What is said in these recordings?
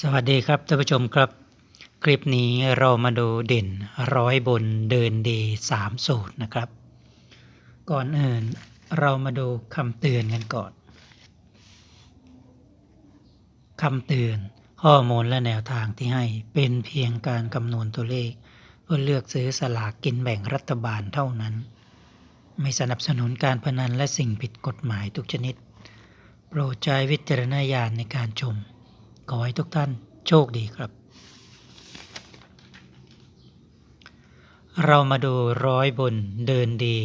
สวัสดีครับท่านผู้ชมครับ คลิปนี้เรามาดูเด่นร้อยบนเดินดีสามสูตรนะครับ ก่อนอื่นเรามาดูคำเตือนกันก่อนคำเตือนข้อมูลและแนวทางที่ให้เป็นเพียงการคำนวณตัวเลข เพื่อเลือกซื้อสลากกินแบ่งรัฐบาลเท่านั้น ไม่สนับสนุนการพนันและสิ่งผิดกฎหมายทุกชนิด โปรดใช้วิจารณญาณในการชม ขอให้ทุกท่านโชคดีครับ เรามาดูร้อยบนเดินดี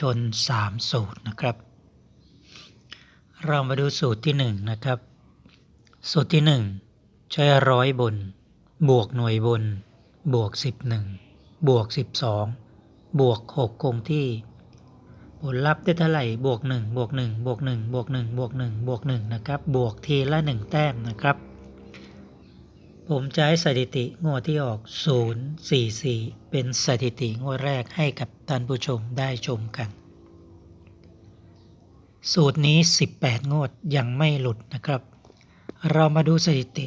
ชนสามสูตรนะครับ เรามาดูสูตรที่หนึ่งนะครับ สูตรที่หนึ่งใช้ร้อยบน บวกหน่วยบน บวกสิบหนึ่งบวกสิบสองบวกหกคงที่ผลลัพธ์ได้เท่าไหร่บวกหนึ่งบวกหนึ่งบวกหนึ่งบวกหนึ่งบวกหนึ่งบวกหนึ่งนะครับ บวกทีละหนึ่งแต้มนะครับ ผมจะให้สถิติงวดที่ออก 044 เป็นสถิติงวดแรกให้กับท่านผู้ชมได้ชมกัน สูตรนี้ 18 งวดยังไม่หลุดนะครับ เรามาดูสถิติ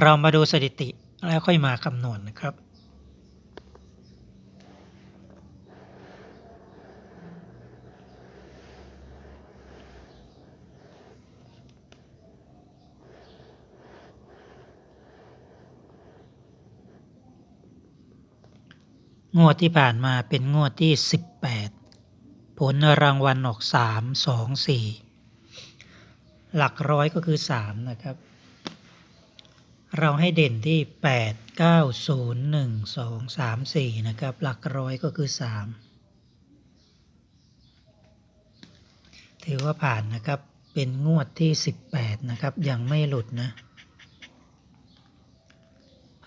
เรามาดูสถิติแล้วค่อยมาคำนวณนะครับ งวดที่ผ่านมาเป็นงวดที่ 18 ผลรางวัลออก 3 2 4 หลักร้อยก็คือ 3 นะครับ เราให้เด่นที่ 8 9 0 1 2 3 4 นะครับ หลักร้อยก็คือ 3 ถือว่าผ่านนะครับเป็นงวดที่ 18 นะครับ ยังไม่หลุดนะ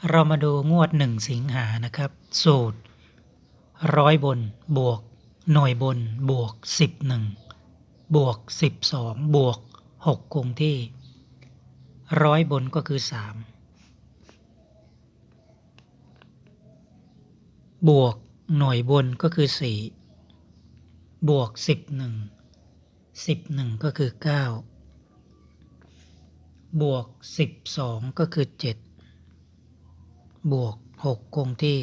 เรามาดูงวด1สิงหานะครับ สูตร ร้อยบนบวก หน่วยบนบวกสิบหนึ่งบวกสิบสองบวกหกคงที่ร้อยบนก็คือสามบวกหน่วยบนก็คือสี่บวกสิบหนึ่งสิบหนึ่งก็คือเก้าบวกสิบสองก็คือเจ็ดบวกหกคงที่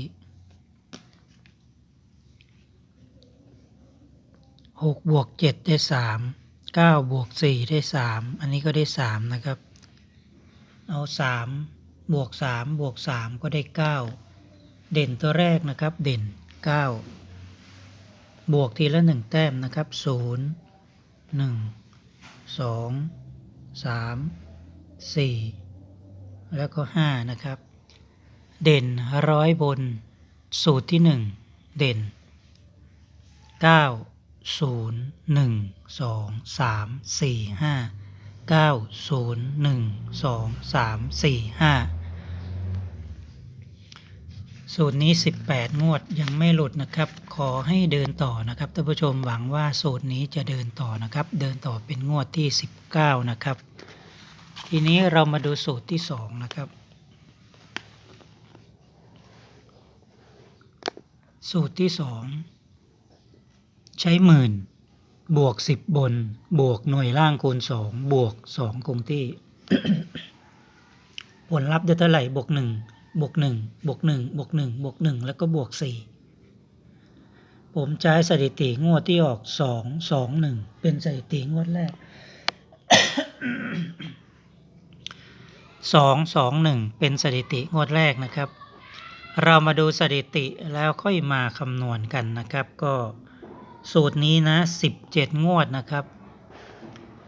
หกบวกเจ็ดได้สามเก้าบวกสี่ได้สามอันนี้ก็ได้สามนะครับ เอาสามบวกสามบวกสามก็ได้เก้าเด่นตัวแรกนะครับ เด่นเก้าบวกทีละหนึ่งแต้มนะครับศูนย์หนึ่งสองสามสี่แล้วก็ห้านะครับ เด่นร้อยบนสูตรที่หนึ่งเด่นเก้า ศูนย์หนึ่งสองสามสี่ห้าเก้าศูนย์หนึ่งสองสามสี่ห้าสูตรนี้ 18 งวดยังไม่หลุดนะครับ ขอให้เดินต่อนะครับท่านผู้ชมหวังว่าสูตรนี้จะเดินต่อนะครับ เดินต่อเป็นงวดที่ 19 นะครับ ทีนี้เรามาดูสูตรที่ 2 นะครับ สูตรที่ 2 ใช้หมื่น บวก10บน บวกหน่วยล่างคูณ2บวก2คงที่ผลลัพธ์ได้เท่าไหร่บวก1บวก1บวก1บวก1บวก1แล้วก็บวก4ผมใช้สถิติงวดที่ออก2 2 1เป็นสถิติงวดแรก2 2 1เป็นสถิติงวดแรกนะครับ เรามาดูสถิติแล้วค่อยมาคำนวณกันนะครับ ก็ สูตรนี้นะ 17 งวดนะครับ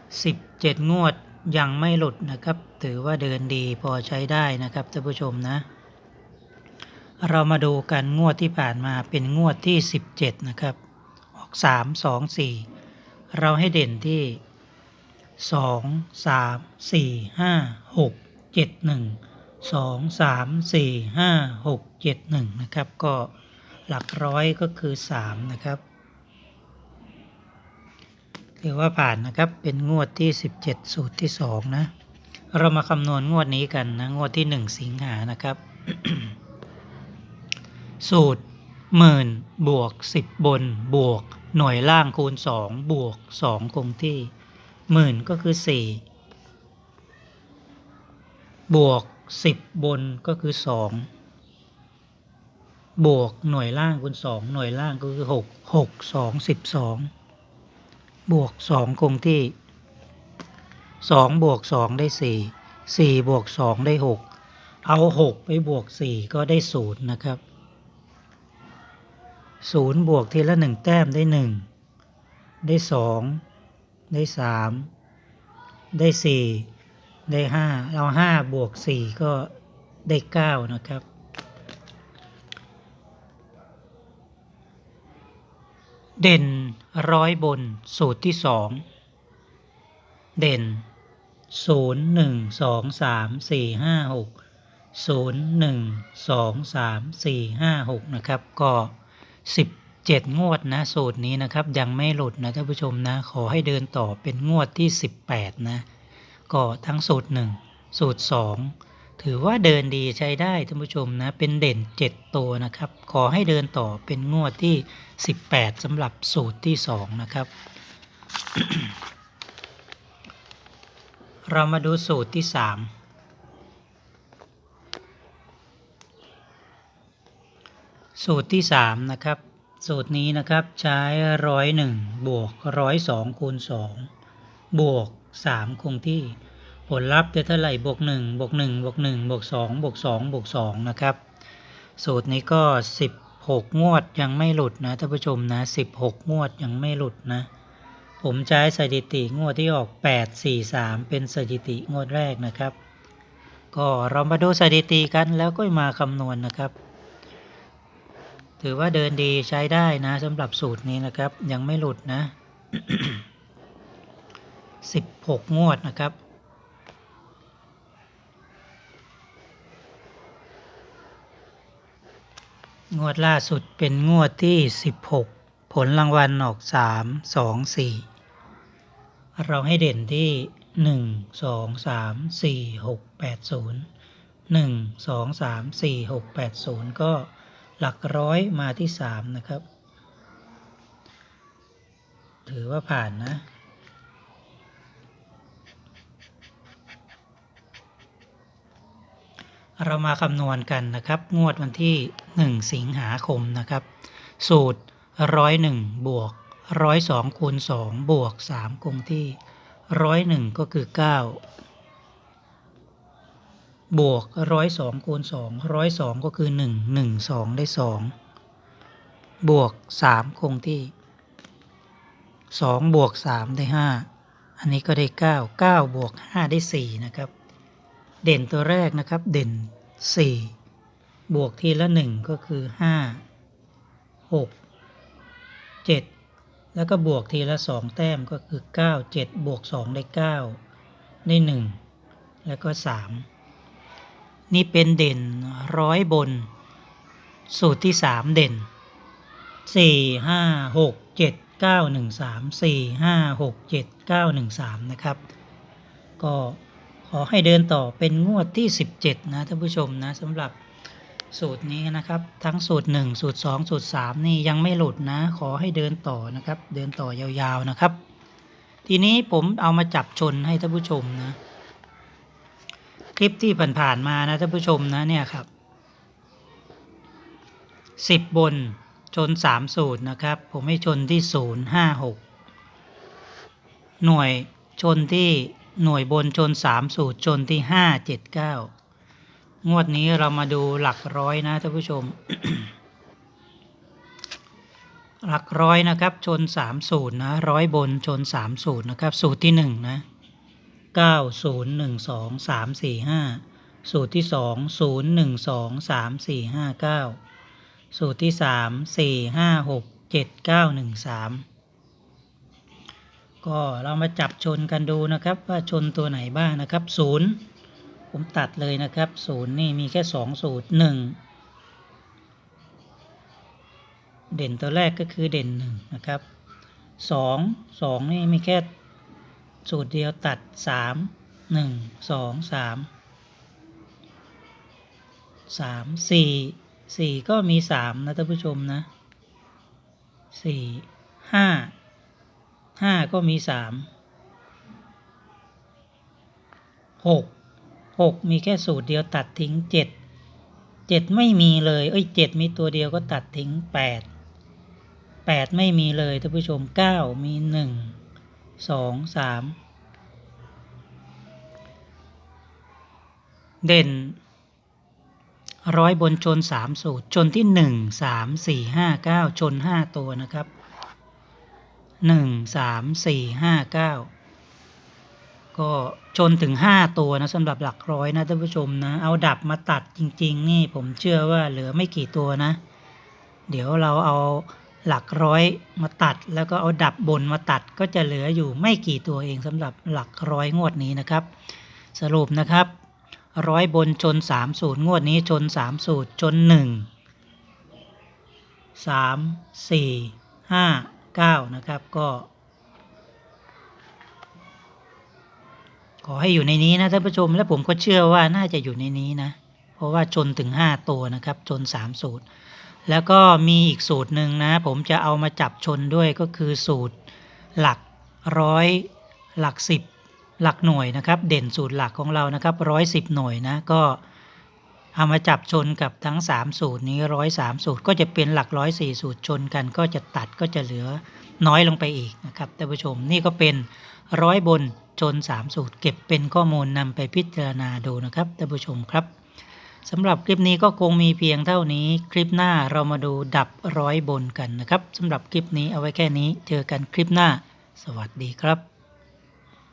17 งวดยังไม่หลุดนะครับ ถือว่าเดินดีพอใช้ได้นะครับท่านผู้ชมนะ เรามาดูกันงวดที่ผ่านมาเป็นงวดที่ 17 นะครับ ออก 3 2 4 เราให้เด่นที่ 2 3 4 5 6 7 1 2 3 4 5 6 7 1 นะครับ ก็หลักร้อยก็คือ 3 นะครับ ถือว่าผ่านนะครับเป็นงวดที่ 17 สูตรที่ 2 นะ เรามาคำนวณงวดนี้กันนะ งวดที่ 1 สิงหานะครับ สูตรหมื่นบวก 10 บนบวก หน่วยล่างคูณสองบวกสองคงที่หมื่นก็คือสี่บวกสิบบนก็คือสองบวกหน่วยล่างคูณสองหน่วยล่างก็คือหกหกสองสิ บวกสองคงที่สองบวกสองได้สี่สี่บวกสองได้หกเอาหกไปบวกสี่ก็ได้ศูนย์นะครับศูนย์บวกทีละหนึ่งแต้มได้หนึ่งได้สองได้สามได้สี่ได้ห้าเราห้าบวกสี่ก็ได้เก้านะครับ เด่นร้อยบนสูตรที่สองเด่นศูนย์หนึ่งสองสามสี่ห้าหกศูนย์หนึ่งสองสามสี่ห้าหกนะครับ ก็สิบเจ็ดงวดนะ สูตรนี้นะครับ ยังไม่หลุดนะท่านผู้ชมนะ ขอให้เดินต่อเป็นงวดที่สิบแปดนะ ก็ทั้งสูตรหนึ่งสูตรสอง ถือว่าเดินดีใช้ได้ท่านผู้ชมนะ เป็นเด่น 7 ตัวนะครับ ขอให้เดินต่อเป็นงวดที่ 18สำหรับสูตรที่ 2 นะครับ เรามาดูสูตรที่ 3สูตรที่ 3 นะครับ สูตรนี้นะครับใช้ร้อยหนึ่งบวกร้อยสองคูณสองบวกสามคงที่ ผลลัพธ์จะเท่าไหร่บวกหนึ่งบวกหนึ่งบวกหนึ่งบวกสองบวกสองบวกสองนะครับ สูตรนี้ก็สิบหกงวดยังไม่หลุดนะท่านผู้ชมนะสิบหกงวดยังไม่หลุดนะ ผมใช้สถิติงวดที่ออกแปดสี่สามเป็นสถิติงวดแรกนะครับ ก็เรามาดูสถิติกันแล้วก็มาคำนวณนะครับ ถือว่าเดินดีใช้ได้นะสำหรับสูตรนี้นะครับ ยังไม่หลุดนะสิบหกงวดนะครับ งวดล่าสุดเป็นงวดที่สิบหกผลรางวัลออกสามสองสี่เราให้เด่นที่หนึ่งสองสามสี่หกแปดศูนย์หนึ่งสองสามสี่หกแปดศูนย์ก็หลักร้อยมาที่สามนะครับ ถือว่าผ่านนะ เรามาคำนวณกันนะครับ งวดวันที่ 1 สิงหาคมนะครับ สูตรร้อยหนึ่งบวกร้อยสองคูณสองบวกสามคงที่ร้อยหนึ่งก็คือ 9 บวกร้อยสองคูณสองร้อยสองก็คือหนึ่งหนึ่งสองได้สองบวกสามคงที่สองบวกสามได้ห้าอันนี้ก็ได้เก้าเก้าบวกห้าได้สี่นะครับ เด่นตัวแรกนะครับ เด่นสี่บวกทีละหนึ่งก็คือห้าหกเจ็ดแล้วก็บวกทีละสองแต้มก็คือเก้าเจ็ดบวกสองได้เก้าได้หนึ่งแล้วก็สามนี่เป็นเด่นร้อยบน สูตรที่สามเด่นสี่ห้าหกเจ็ดเก้าหนึ่งสามสี่ห้าหกเจ็ดเก้าหนึ่งสามนะครับ ก็ ขอให้เดินต่อเป็นงวดที่ 17 นะท่านผู้ชมนะสำหรับสูตรนี้นะครับ ทั้งสูตร 1 สูตร 2 สูตร 3 นี่ยังไม่หลุดนะ ขอให้เดินต่อนะครับ เดินต่อยาวๆนะครับ ทีนี้ผมเอามาจับชนให้ท่านผู้ชมนะ คลิปที่ผ่านๆมานะท่านผู้ชมนะเนี่ยครับ 10 บนชน 3 สูตรนะครับ ผมให้ชนที่ 0 5 6 หน่วยชนที่ หน่วยบนจนสามสูตรจนที่ห้าเจ็ดเก้างวดนี้เรามาดูหลักร้อยนะท่านผู้ชม หลักร้อยนะครับชนสามสูตรนะร้อยบนชนสามสูตรนะครับ สูตรที่หนึ่งนะเก้าศูนย์หนึ่งสองสามสี่ห้าสูตรที่สองศูนย์หนึ่งสองสามสี่ห้าเก้าสูตรที่สามสี่ห้าหกเจ็ดเก้าหนึ่งสาม็เรามาจับชนกันดูนะครับว่าชนตัวไหนบ้างนะครับศูนย์ผมตัดเลยนะครับศูนย์นี่มีแค่สองสูตรหนึ่งเด่นตัวแรกก็คือเด่นหนึ่งนะครับสองสองนี่มีแค่สูตรเดียวตัดสามหนึ่งสองสามสามสี่สี่ก็มีสามนะท่านผู้ชมนะสี่ห้า ห้าก็มีสามหกหกมีแค่สูตรเดียวตัดทิ้งเจ็ดเจ็ดไม่มีเลย เอ้ยเจ็ดมีตัวเดียวก็ตัดทิ้งแปดแปดไม่มีเลยท่านผู้ชมเก้ามีหนึ่งสองสามเด่นร้อยบนชนสามสูตร ชนที่หนึ่งสามสี่ห้าเก้าชนห้าตัวนะครับ หนึ่งสามสี่ห้าเก้าก็ชนถึงห้าตัวนะสำหรับหลักร้อยนะท่านผู้ชมนะ เอาดับมาตัดจริง ๆ นี่ผมเชื่อว่าเหลือไม่กี่ตัวนะ เดี๋ยวเราเอาหลักร้อยมาตัด แล้วก็เอาดับบนมาตัดก็จะเหลืออยู่ไม่กี่ตัวเองสำหรับหลักร้อยงวดนี้นะครับ สรุปนะครับร้อยบนชนสามสูตรงวดนี้ชนสามสูตรชนหนึ่งสามสี่ห้า เก้านะครับ ก็ ขอให้อยู่ในนี้นะท่านผู้ชม และผมก็เชื่อว่าน่าจะอยู่ในนี้นะ เพราะว่าชนถึงห้าตัวนะครับ ชนสามสูตร แล้วก็มีอีกสูตรหนึ่งนะ ผมจะเอามาจับชนด้วยก็คือสูตรหลักร้อยหลักสิบหลักหน่วยนะครับ เด่นสูตรหลักของเรานะครับร้อยสิบหน่วยนะก็ เอามาจับชนกับทั้ง 3 สูตรนี้ร้อยสามสูตรก็จะเป็นหลักร้อยสี่สูตรชนกัน ก็จะตัดก็จะเหลือน้อยลงไปอีกนะครับท่านผู้ชมนี่ก็เป็นร้อยบนชน3 สูตร เก็บเป็นข้อมูลนำไปพิจารณาดูนะครับท่านผู้ชมครับสำหรับคลิปนี้ก็คงมีเพียงเท่านี้ คลิปหน้าเรามาดูดับร้อยบนกันนะครับสำหรับคลิปนี้เอาไว้แค่นี้ เจอกันคลิปหน้า สวัสดีครับ